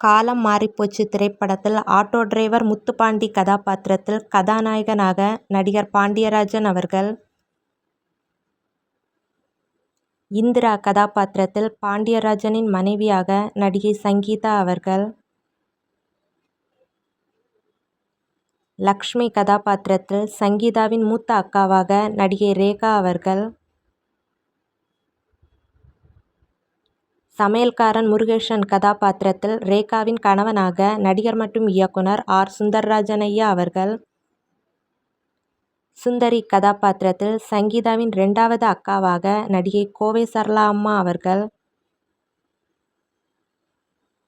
காலம் மாறிப்போச்சு திரைப்படத்தில் ஆட்டோ டிரைவர் முத்துப்பாண்டி கதாபாத்திரத்தில் கதாநாயகனாக நடிகர் பாண்டியராஜன் அவர்கள். இந்திரா கதாபாத்திரத்தில் பாண்டியராஜனின் மனைவியாக நடிகை சங்கீதா அவர்கள். லக்ஷ்மி கதாபாத்திரத்தில் சங்கீதாவின் மூத்த அக்காவாக நடிகை ரேகா அவர்கள். சமையல்காரன் முருகேசன் கதாபாத்திரத்தில் ரேகாவின் கணவனாக நடிகர் மற்றும் இயக்குனர் ஆர். சுந்தர்ராஜன் அவர்கள். சுந்தரி கதாபாத்திரத்தில் சங்கீதாவின் இரண்டாவது அக்காவாக நடிகை கோவை சரளா அம்மா அவர்கள்.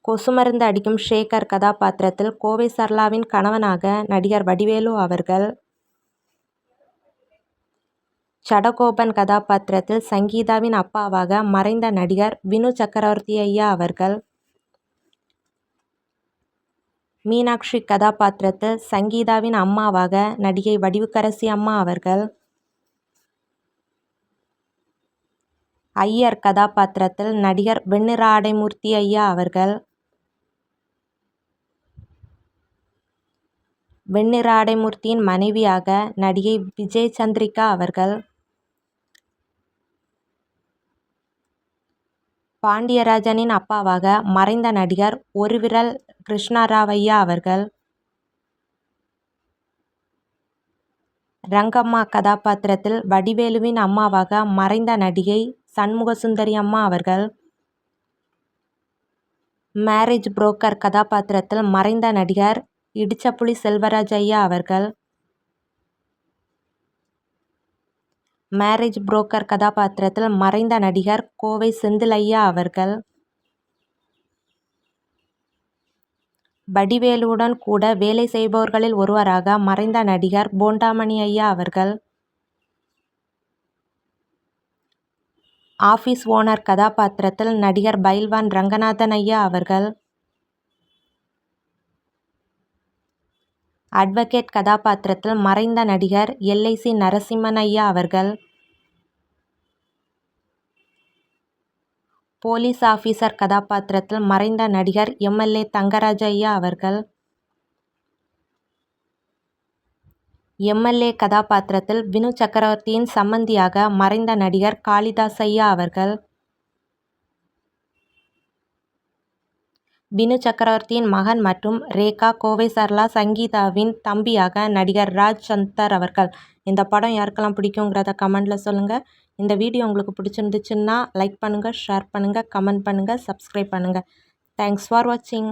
கொசுமருந்து அடிக்கும் ஷேகர் கதாபாத்திரத்தில் கோவை சரளாவின் கணவனாக நடிகர் வடிவேலு அவர்கள். சடகோபன் கதாபாத்திரத்தில் சங்கீதாவின் அப்பாவாக மறைந்த நடிகர் வினு சக்கரவர்த்தி ஐயா அவர்கள். மீனாட்சி கதாபாத்திரத்தில் சங்கீதாவின் அம்மாவாக நடிகை வடிவுக்கரசி அம்மா அவர்கள். ஐயர் கதாபாத்திரத்தில் நடிகர் வெண்ணிறாடைமூர்த்தி ஐயா அவர்கள். வெண்ணிறாடைமூர்த்தியின் மனைவியாக நடிகை விஜய் சந்திரிகா அவர்கள். பாண்டியராஜனின் அப்பாவாக மறைந்த நடிகர் ஒருவிரல் கிருஷ்ணராவையா அவர்கள். ரங்கம்மா கதாபாத்திரத்தில் வடிவேலுவின் அம்மாவாக மறைந்த நடிகை சண்முகசுந்தரி அம்மா அவர்கள். மேரேஜ் புரோக்கர் கதாபாத்திரத்தில் மறைந்த நடிகர் இடிச்சப்புலி செல்வராஜ் ஐயா அவர்கள். மேரேஜ் புரோக்கர் கதாபாத்திரத்தில் மறைந்த நடிகர் கோவை செந்தில்ஐயா அவர்கள். வடிவேலுவுடன் கூட வேலை செய்பவர்களில் ஒருவராக மறைந்த நடிகர் போண்டாமணி ஐயா அவர்கள். ஆஃபீஸ் ஓனர் கதாபாத்திரத்தில் நடிகர் பைல்வான் ரங்கநாதன் ஐயா அவர்கள். அட்வொகேட் கதாபாத்திரத்தில் மறைந்த நடிகர் எல். ஐ. சி. நரசிம்மன் ஐயா அவர்கள். போலீஸ் ஆஃபீஸர் கதாபாத்திரத்தில் மறைந்த நடிகர் எம்எல்ஏ தங்கராஜ் ஐயா அவர்கள். எம்எல்ஏ கதாபாத்திரத்தில் வினு சக்கரவர்த்தியின் சம்பந்தியாக மறைந்த நடிகர் காளிதாஸ் ஐயா அவர்கள். பினு சக்கரவர்த்தியின் மகன் மற்றும் ரேகா கோவை சரளா சங்கீதாவின் தம்பியாக நடிகர் ராஜ் சந்தர் அவர்கள். இந்த படம் யாருக்கெல்லாம் பிடிக்குங்கிறத கமெண்ட்டில் சொல்லுங்கள் இந்த வீடியோ உங்களுக்கு பிடிச்சிருந்துச்சுன்னா லைக் பண்ணுங்கள் ஷேர் பண்ணுங்கள் கமெண்ட் பண்ணுங்கள் சப்ஸ்கிரைப் பண்ணுங்கள் தேங்க்ஸ் ஃபார் வாட்சிங்.